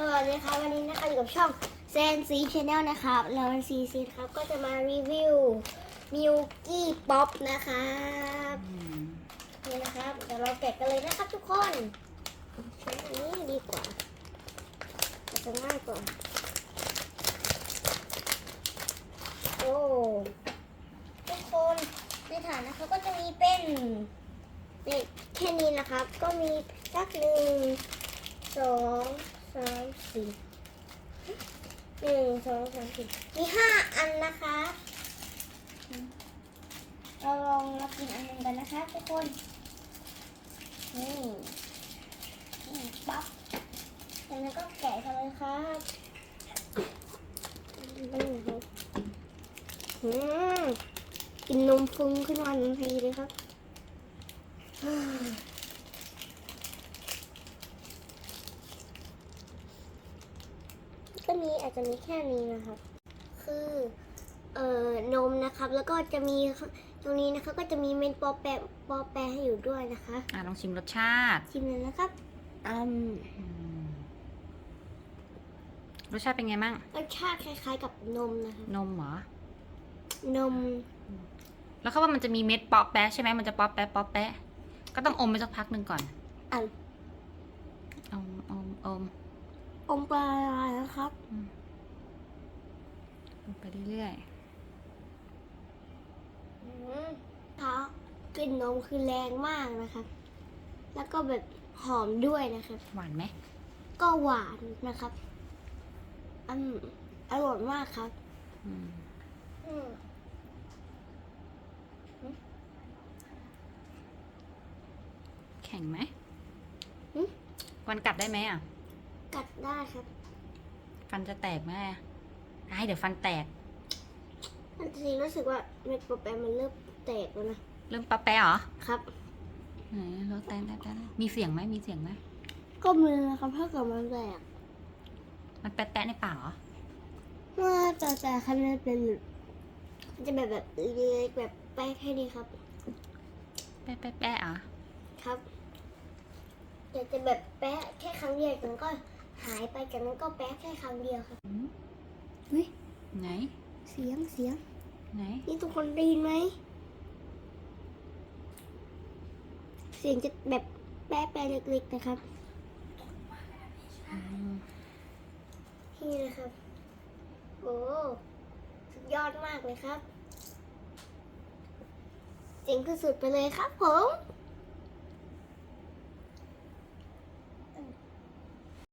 สวัสดีครับวันนี้นะคะอยู่กับช่องเซนซีชาแนลนะครับแล้ววันซีซีครับก็จะมารีวิวมิวกี้ป๊อปนะครับนี่นะครับเดี๋ยวเราแกะกันเลยนะครับทุกคนใช้อันนี้ดีกว่าจะง่ายกว่าโอ้ทุกคนในฐานนะคะก็จะมีเป็นเนี่ยแค่นี้นะครับ ก็มีสักหนึ่งสอง สามสี่หนึ่งสองสามสี่มีห้าอันนะคะ เราลองรับกินอันหนึ่งกันนะคะทุกคน นี่นี่ปั๊บจากนั้นก็แกะกันเลยครับนี่ครับอืมกินนมฟุ้งขึ้นมาทันทีเลยครับ ก็มีอาจจะมีแค่นี้นะครับ คือเอ่อนมนะครับ แล้วก็จะมีตรงนี้นะคะก็จะมีเมนปอแปะปอแปะให้อยู่ด้วยนะคะ อะลองชิมรสชาติชิมเลยนะครับอืมอืมรสชาติเป็นไงมั่งรสชาติคล้ายๆกับนมนะคะนมเหรอ นมแล้วเขาว่ามันจะมีเม็ดป๊อปแปะใช่ไหมมันจะป๊อปแปะป๊อปแปะก็ต้องอมไปสักพักหนึ่งก่อน อันอมอมอม อมปลาร้านะครับอมไปเรื่อยอืมเท้ากลิ่นนมคือแรงมากนะครับ แล้วก็แบบหอมด้วยนะครับๆหวานไหม ก็หวานนะครับอืมอร่อยมากครับอืมอืมแข็งไหมวันกัดได้ไหมอะ กัดได้ครับ ฟันจะแตกไหมอะไอ้เดี๋ยวฟันแตกจริงๆรู้สึกว่าเม็ดโปรแปรมันเริ่มแตกแล้วนะเริ่มป๊อปแปะเหรอครับไหนรสแตกแตกแตกมีเสียงไหมมีเสียงไหมก็มีนะครับถ้าเกิดมันแตกมันแปะแปะในปากเหรอเมื่อแต่แต่คันนี้เป็นมันจะแบบแบบเล็กแบบแป๊กแค่นี้ครับ แปะแปะแปะเหรอะครับแต่จะแบบแป๊ะแค่ครั้งเดียวจากนั้นก็ หายไปจากนั้นก็แป๊ะแค่ครั้งเดียวครับเฮ้ยไหน เสียงเสียง ไหน นี่ทุกคนได้ยินไหม เสียงจะแบบแป๊ะแป๊ะเล็กๆนะครับอืมนี่นะครับ โอ้สุดยอดมากเลยครับเจ๋งที่สุดไปเลยครับผม